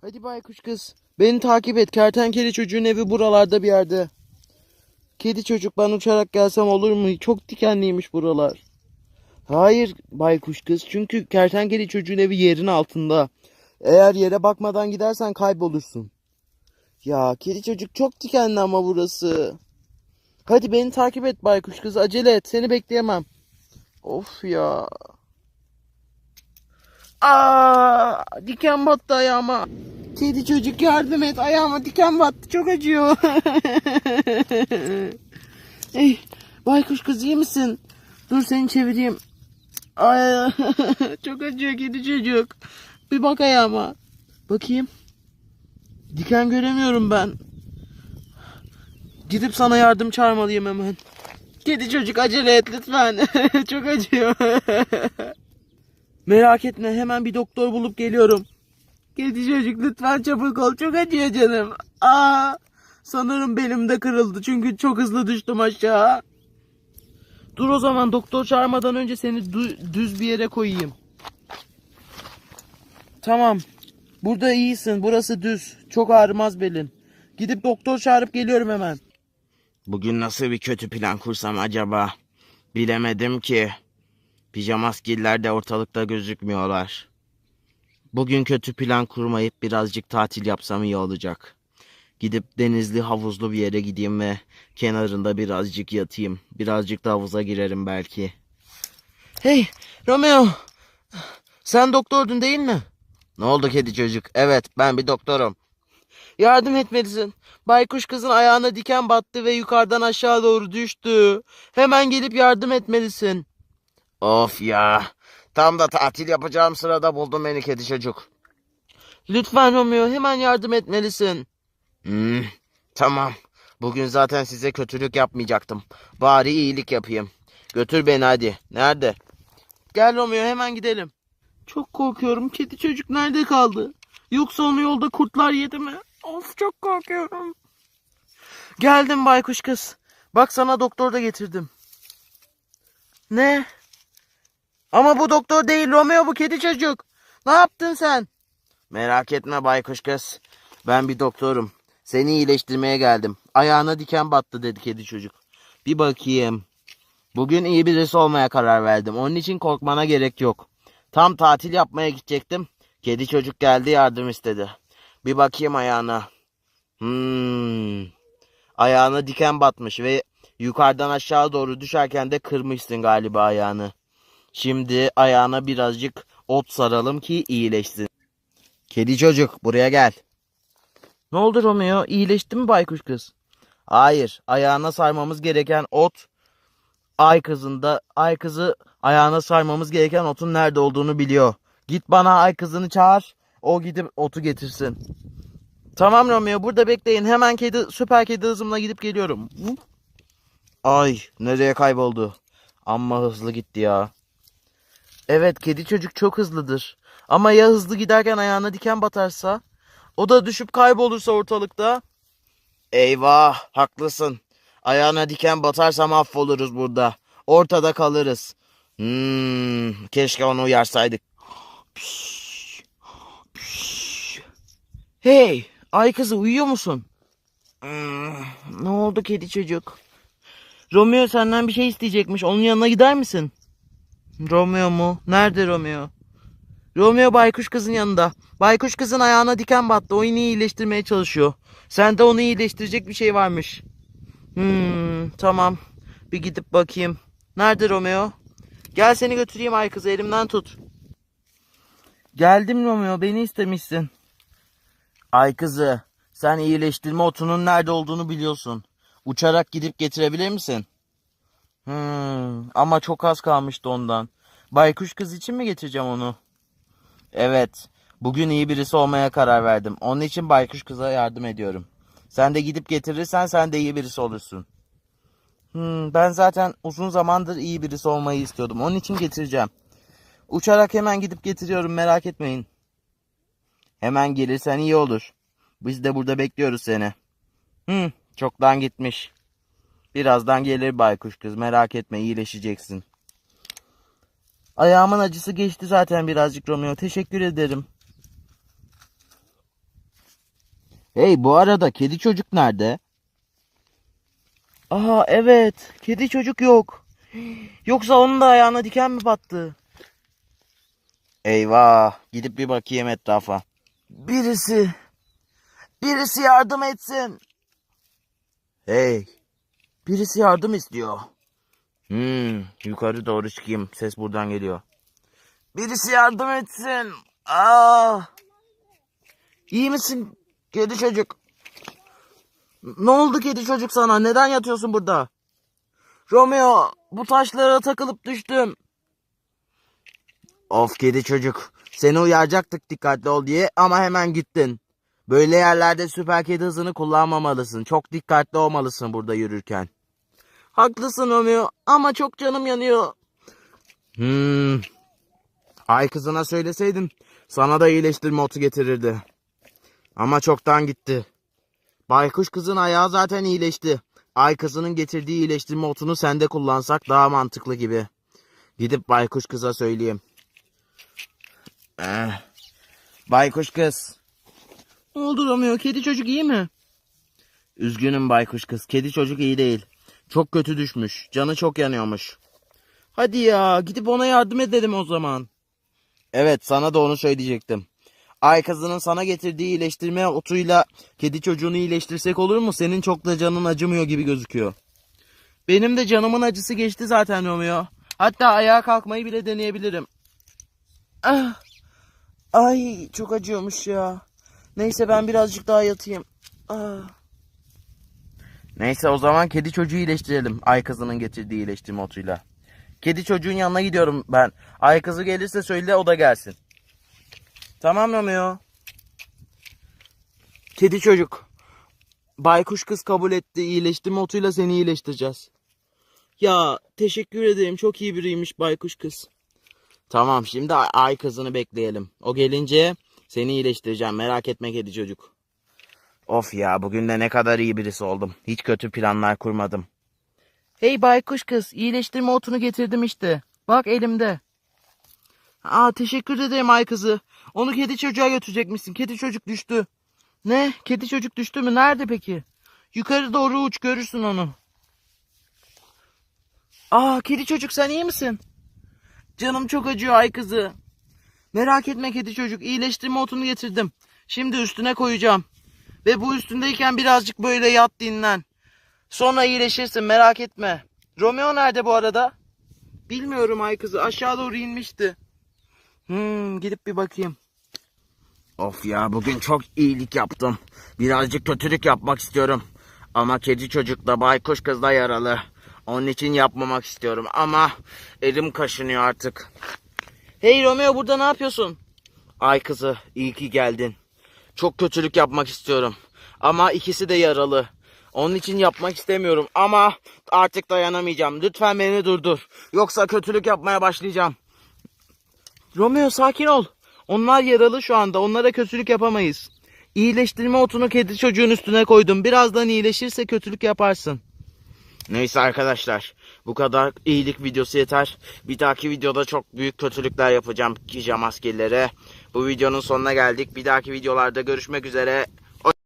Hadi baykuş kız. Beni takip et. Kertenkele çocuğun evi buralarda bir yerde. Kedi çocuk ben uçarak gelsem olur mu? Çok dikenliymiş buralar. Hayır baykuş kız. Çünkü kertenkele çocuğun evi yerin altında. Eğer yere bakmadan gidersen kaybolursun. Ya kedi çocuk çok dikenli ama burası. Hadi beni takip et baykuş kız. Acele et. Seni bekleyemem. Of ya. Aa, diken battı ayağıma. Kedi çocuk yardım et. Ayağıma diken battı. Çok acıyor. Ey, baykuş kız iyi misin? Dur seni çevireyim. Ay, çok acıyor kedi çocuk. Bir bak ayağıma. Bakayım. Diken göremiyorum ben. Gidip sana yardım çağırmalıyım hemen. Kedi çocuk acele et lütfen. çok acıyor. Merak etme hemen bir doktor bulup geliyorum. Kedi çocuk lütfen çabuk ol. Çok acıyor canım. Aa, sanırım belim de kırıldı çünkü çok hızlı düştüm aşağı. Dur o zaman doktor çağırmadan önce seni dü- düz bir yere koyayım. Tamam. Burada iyisin. Burası düz. Çok ağrımaz belin. Gidip doktor çağırıp geliyorum hemen. Bugün nasıl bir kötü plan kursam acaba? Bilemedim ki. Pijamaskiller de ortalıkta gözükmüyorlar. Bugün kötü plan kurmayıp birazcık tatil yapsam iyi olacak. Gidip denizli havuzlu bir yere gideyim ve kenarında birazcık yatayım. Birazcık da havuza girerim belki. Hey Romeo. Sen doktordun değil mi? Ne oldu kedi çocuk? Evet ben bir doktorum. Yardım etmelisin. Baykuş kızın ayağına diken battı ve yukarıdan aşağı doğru düştü. Hemen gelip yardım etmelisin. Of ya. Tam da tatil yapacağım sırada buldun beni kedi çocuk. Lütfen Romeo hemen yardım etmelisin. Hmm, tamam. Bugün zaten size kötülük yapmayacaktım. Bari iyilik yapayım. Götür beni hadi. Nerede? Gel Romeo hemen gidelim. Çok korkuyorum. Kedi çocuk nerede kaldı? Yoksa onu yolda kurtlar yedi mi? Of çok korkuyorum. Geldim baykuş kız. Bak sana doktor da getirdim. Ne? Ama bu doktor değil Romeo bu kedi çocuk. Ne yaptın sen? Merak etme baykuş kız. Ben bir doktorum. Seni iyileştirmeye geldim. Ayağına diken battı dedi kedi çocuk. Bir bakayım. Bugün iyi birisi olmaya karar verdim. Onun için korkmana gerek yok. Tam tatil yapmaya gidecektim. Kedi çocuk geldi yardım istedi. Bir bakayım ayağına. Hmm. Ayağına diken batmış ve yukarıdan aşağı doğru düşerken de kırmışsın galiba ayağını. Şimdi ayağına birazcık ot saralım ki iyileşsin. Kedi çocuk buraya gel. Ne oldu Romeo? İyileşti mi baykuş kız? Hayır, ayağına sarmamız gereken ot Ay kızında ay kızı ayağına sarmamız gereken otun nerede olduğunu biliyor. Git bana ay kızını çağır. O gidip otu getirsin. Tamam Romeo burada bekleyin. Hemen kedi süper kedi hızımla gidip geliyorum. Ay nereye kayboldu? Amma hızlı gitti ya. Evet kedi çocuk çok hızlıdır. Ama ya hızlı giderken ayağına diken batarsa? O da düşüp kaybolursa ortalıkta? Eyvah haklısın. Ayağına diken batarsa mahvoluruz burada. Ortada kalırız. Hmm, keşke onu uyarsaydık. Hey ay kızı uyuyor musun? Hmm, Ne oldu kedi çocuk? Romeo senden bir şey isteyecekmiş. Onun yanına gider misin? Romeo mu? Nerede Romeo? Romeo baykuş kızın yanında. Baykuş kızın ayağına diken battı. Oyunu iyileştirmeye çalışıyor. Sende onu iyileştirecek bir şey varmış. Hmm, tamam. Bir gidip bakayım. Nerede Romeo? Gel seni götüreyim ay kızı elimden tut. Geldim Romeo beni istemişsin. Ay kızı, sen iyileştirme otunun nerede olduğunu biliyorsun. Uçarak gidip getirebilir misin? Hmm, ama çok az kalmıştı ondan. Baykuş kız için mi getireceğim onu? Evet. Bugün iyi birisi olmaya karar verdim. Onun için baykuş kıza yardım ediyorum. Sen de gidip getirirsen sen de iyi birisi olursun. Hmm, ben zaten uzun zamandır iyi birisi olmayı istiyordum. Onun için getireceğim. Uçarak hemen gidip getiriyorum merak etmeyin. Hemen gelirsen iyi olur. Biz de burada bekliyoruz seni. Hmm, Çoktan gitmiş. Birazdan gelir baykuş kız. Merak etme iyileşeceksin. ayağımın acısı geçti zaten birazcık Romeo. Teşekkür ederim. Hey bu arada kedi çocuk nerede? Aha evet. Kedi çocuk yok. Yoksa onun da ayağına diken mi battı? Eyvah gidip bir bakayım etrafa. Birisi. Birisi yardım etsin. Hey Birisi yardım istiyor. hmm, yukarı doğru çıkayım ses buradan geliyor. Birisi yardım etsin. Aa. İyi misin kedi çocuk? Ne oldu kedi çocuk sana? Neden yatıyorsun burada? Romeo, bu taşlara takılıp düştüm. Of kedi çocuk seni uyaracaktık dikkatli ol diye ama hemen gittin. Böyle yerlerde süper kedi hızını kullanmamalısın. Çok dikkatli olmalısın burada yürürken. Haklısın Romeo ama çok canım yanıyor. Hmm. Ay kızına söyleseydin sana da iyileştirme otu getirirdi. Ama çoktan gitti. Baykuş kızın ayağı zaten iyileşti. Ay kızının getirdiği iyileştirme otunu sende kullansak daha mantıklı gibi. Gidip baykuş kıza söyleyeyim. Eh. Baykuş kız. Ne oldu Romeo? Kedi çocuk iyi mi? Üzgünüm baykuş kız. Kedi çocuk iyi değil. Çok kötü düşmüş. Canı çok yanıyormuş. Hadi ya gidip ona yardım edelim o zaman. Evet sana da onu söyleyecektim. Ay kızının sana getirdiği iyileştirme otuyla kedi çocuğunu iyileştirsek olur mu? Senin çok da canın acımıyor gibi gözüküyor. Benim de canımın acısı geçti zaten Romeo. Hatta ayağa kalkmayı bile deneyebilirim. Ah. Ay çok acıyormuş ya. Neyse ben birazcık daha yatayım. Ah. Neyse o zaman kedi çocuğu iyileştirelim. Ay kızının getirdiği iyileştirme otuyla. Kedi çocuğun yanına gidiyorum ben. Ay kızı gelirse söyle o da gelsin. Tamam Romeo. Kedi çocuk. Baykuş kız kabul etti. İyileştirme otuyla seni iyileştireceğiz. Ya teşekkür ederim. Çok iyi biriymiş baykuş kız. Tamam şimdi ay kızını bekleyelim. O gelince seni iyileştireceğim. Merak etme kedi çocuk. Of ya bugün de ne kadar iyi birisi oldum. Hiç kötü planlar kurmadım. Hey baykuş kız. iyileştirme otunu getirdim işte. Bak elimde. Aa teşekkür ederim ay kızı. Onu kedi çocuğa götürecekmişsin. Kedi çocuk düştü. Ne? Kedi çocuk düştü mü? Nerede peki? Yukarı doğru uç görürsün onu. Aa kedi çocuk sen iyi misin? Canım çok acıyor ay kızı. Merak etme kedi çocuk. iyileştirme otunu getirdim. Şimdi üstüne koyacağım. Ve bu üstündeyken birazcık böyle yat dinlen. Sonra iyileşirsin merak etme. Romeo nerede bu arada? Bilmiyorum ay kızı. Aşağı doğru inmişti. Hmm, gidip bir bakayım. Of ya bugün çok iyilik yaptım. Birazcık kötülük yapmak istiyorum. Ama kedi çocukla baykuş kızla yaralı. Onun için yapmamak istiyorum ama elim kaşınıyor artık. Hey Romeo burada ne yapıyorsun? Ay kızı iyi ki geldin. Çok kötülük yapmak istiyorum. Ama ikisi de yaralı. Onun için yapmak istemiyorum ama artık dayanamayacağım. Lütfen beni durdur. Yoksa kötülük yapmaya başlayacağım. Romeo sakin ol. Onlar yaralı şu anda. Onlara kötülük yapamayız. İyileştirme otunu kedi çocuğun üstüne koydum. Birazdan iyileşirse kötülük yaparsın. Neyse arkadaşlar bu kadar iyilik videosu yeter. Bir dahaki videoda çok büyük kötülükler yapacağım pijama maskelere. Bu videonun sonuna geldik. Bir dahaki videolarda görüşmek üzere.